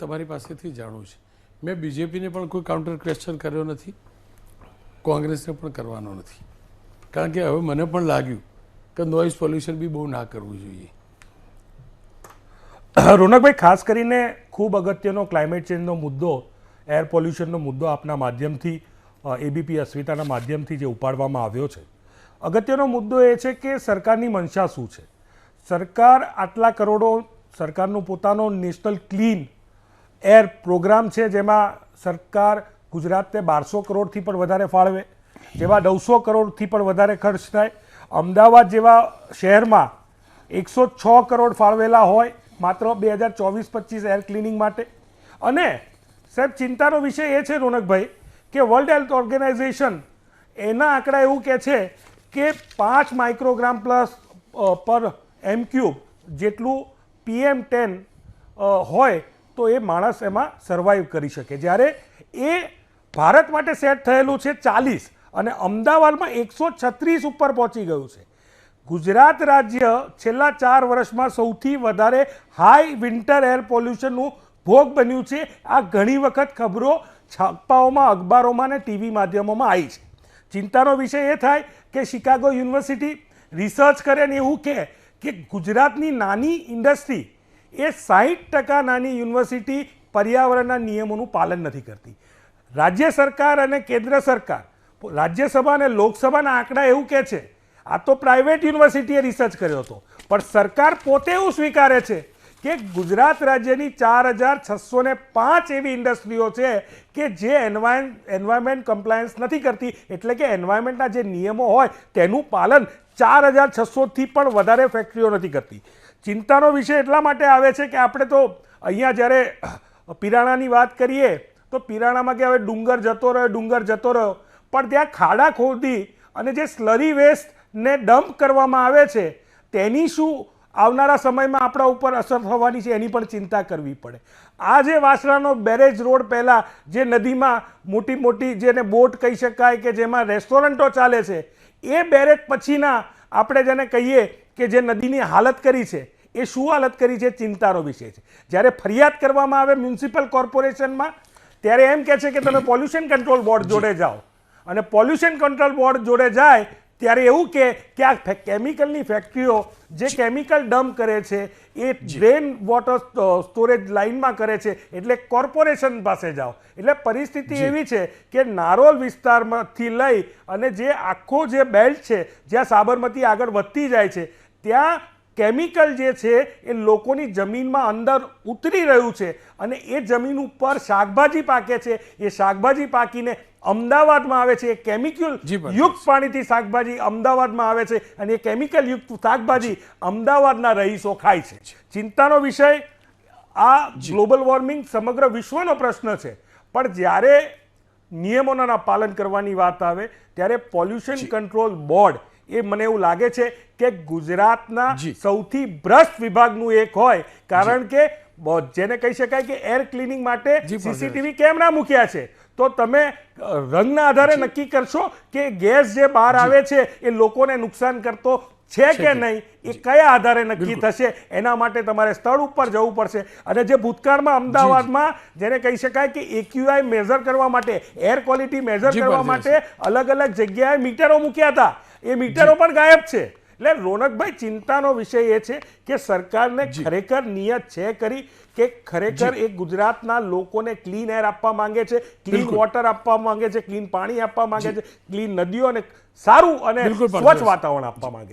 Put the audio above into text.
તમારી પાસેથી જાણવું છે. મેં બીજેપીને પણ કોઈ કાઉન્ટર ક્વેશ્ચન કર્યો નથી. કોંગ્રેસને પણ કરવાનો નથી. કારણ કે હવે મને પણ લાગ્યું કે નોઇઝ પોલ્યુશન બી બહુ ના કરવું જોઈએ. રોનકભાઈ, ખાસ કરીને ખૂબ અગત્યનો ક્લાઇમેટ ચેન્જનો મુદ્દો એર પોલ્યુશનનો મુદ્દો આપના માધ્યમથી એબીપી અસ્મિતાના માધ્યમથી જે ઉપાડવામાં આવ્યો છે. અગત્યનો મુદ્દો એ છે કે સરકારની મંશા શું છે? સરકાર આટલા કરોડો, સરકારનું પોતાનો નેશનલ ક્લીન એર પ્રોગ્રામ છે જેમાં સરકાર ગુજરાતને બારસો કરોડથી પણ વધારે ફાળવે જેવા નવસો કરોડથી પણ વધારે ખર્ચ થાય. અમદાવાદ જેવા શહેરમાં એકસો છ કરોડ ફાળવેલા હોય, માત્ર બે હજાર ચોવીસ પચીસ એર ક્લિનિંગ માટે. અને સાહેબ, ચિંતાનો વિષય એ છે રોનકભાઈ, કે વર્લ્ડ હેલ્થ ઓર્ગેનાઇઝેશન એના આંકડા એવું કહે છે કે પાંચ microgram plus per m cube જેટલું પીએમ ટેન હોય તો એ માણસ એમાં સર્વાઈવ કરી શકે. જ્યારે એ ભારત માટે સેટ થયેલું છે ચાલીસ અને અમદાવાદમાં એકસો છત્રીસ ઉપર પહોંચી ગયું છે. ગુજરાત રાજ્ય છેલ્લા ચાર વર્ષમાં સૌથી વધારે હાઈ વિન્ટર એર પોલ્યુશનનું ભોગ બન્યું છે. આ ઘણી વખત ખબરો છાપાઓમાં, અખબારોમાં અને ટીવી માધ્યમોમાં આવી છે. ચિંતાનો વિષય એ થાય કે શિકાગો યુનિવર્સિટી રિસર્ચ કરે ને એવું કહે કે ગુજરાતની નાની ઇન્ડસ્ટ્રી એ સાહીઠ ટકા નાની યુનિવર્સિટી પર્યાવરણના નિયમોનું પાલન નથી કરતી. રાજ્ય સરકાર અને કેન્દ્ર સરકાર રાજ્યસભા અને લોકસભાના આંકડા એવું કહે છે, આ તો પ્રાઇવેટ યુનિવર્સિટીએ રિસર્ચ કર્યો હતો, પણ સરકાર પોતે એવું સ્વીકારે છે કે ગુજરાત રાજ્યની ચાર હજાર છસો ને પાંચ એવી ઇન્ડસ્ટ્રીઓ છે કે જે એન્વાયન એન્વાયરમેન્ટ કમ્પ્લાયન્સ નથી કરતી, એટલે કે એન્વાયરમેન્ટના જે નિયમો હોય તેનું પાલન ચાર હજાર છસોથી પણ વધારે ફેક્ટરીઓ નથી કરતી. ચિંતાનો વિષય એટલા માટે આવે છે કે આપણે તો અહીંયા જ્યારે પિરાણાની વાત કરીએ, તો પિરાણામાં કે હવે ડુંગર જતો રહ્યો, ડુંગર જતો રહ્યો, પણ ત્યાં ખાડા ખોદી અને જે સ્લરી વેસ્ટને ડમ્પ કરવામાં આવે છે, તેની શું આવનારા સમયમાં આપણા ઉપર અસર થવાની છે એની પણ ચિંતા કરવી પડે. આ જે વાસણાનો બેરેજ રોડ પહેલાં જે નદીમાં મોટી મોટી જેને બોટ કહી શકાય કે જેમાં રેસ્ટોરન્ટો ચાલે છે, એ બેરેજ પછીના આપણે જેને કહીએ કે જે નદીની હાલત કરી છે એ શું હાલત કરી છે ચિંતાનો વિષય છે. જ્યારે ફરિયાદ કરવામાં આવે મ્યુનિસિપલ કોર્પોરેશનમાં ત્યારે એમ કહે છે કે તમે પોલ્યુશન કંટ્રોલ બોર્ડ જોડે જાઓ. અને પોલ્યુશન કંટ્રોલ બોર્ડ જોડે જાય ત્યારે એવું કે કે આ કેમિકલની ફેક્ટરીઓ જે કેમિકલ ડમ્પ કરે છે એ ડ્રેન વોટર સ્ટોરેજ લાઇનમાં કરે છે એટલે કોર્પોરેશન પાસે જાઓ. એટલે પરિસ્થિતિ એવી છે કે નારોલ વિસ્તારમાંથી લઈ અને જે આખો જે બેલ્ટ છે જ્યાં સાબરમતી આગળ વધતી જાય છે ત્યાં કેમિકલ જે છે એ લોકોની જમીનમાં અંદર ઉતરી રહ્યું છે અને એ જમીન ઉપર શાકભાજી પાકે છે. એ શાકભાજી પાકીને અમદાવાદમાં આવે છે. એ કેમિકલ. યુક્ત પાણીથી શાકભાજી અમદાવાદમાં આવે છે અને એ કેમિકલ યુક્ત શાકભાજી અમદાવાદના રહીશો ખાય છે. ચિંતાનો વિષય આ ગ્લોબલ વોર્મિંગ સમગ્ર વિશ્વનો પ્રશ્ન છે. પણ જ્યારે નિયમોના પાલન કરવાની વાત આવે ત્યારે પોલ્યુશન કંટ્રોલ બોર્ડ એ મને એવું લાગે છે કે ગુજરાતના સૌથી ભ્રષ્ટ વિભાગનું એક હોય. કારણ કે જેને કહી શકાય કે એર ક્લિનિંગ માટે સીસીટીવી કેમેરા મૂક્યા છે. તો તમે રંગના આધારે નક્કી કરશો કે ગેસ જે બહાર આવે છે એ લોકોને નુકસાન કરતો છે કે કે નહીં? એ કયા આધારે નક્કી થશે? એના માટે તમારે સ્થળ ઉપર જવું પડશે. અને જે ભૂતકાળમાં અમદાવાદમાં જેને કહી શકાય કે એક્યુઆઈ મેઝર કરવા માટે એર ક્વોલિટી મેઝર કરવા માટે અલગ અલગ જગ્યાએ મીટરો મૂક્યા હતા. એ મીટરો પણ ગાયબ છે. એટલે રોનકભાઈ ચિંતાનો વિષય એ છે કે સરકારને ખરેખર નિયત છે કરી કે ખરેખર એ ગુજરાતના લોકોને ક્લીન એર આપવા માંગે છે ક્લીન વોટર આપવા માંગે છે ક્લીન પાણી આપવા માંગે છે ક્લીન નદીઓ અને સારું અને સ્વચ્છ વાતાવરણ આપવા માંગે છે.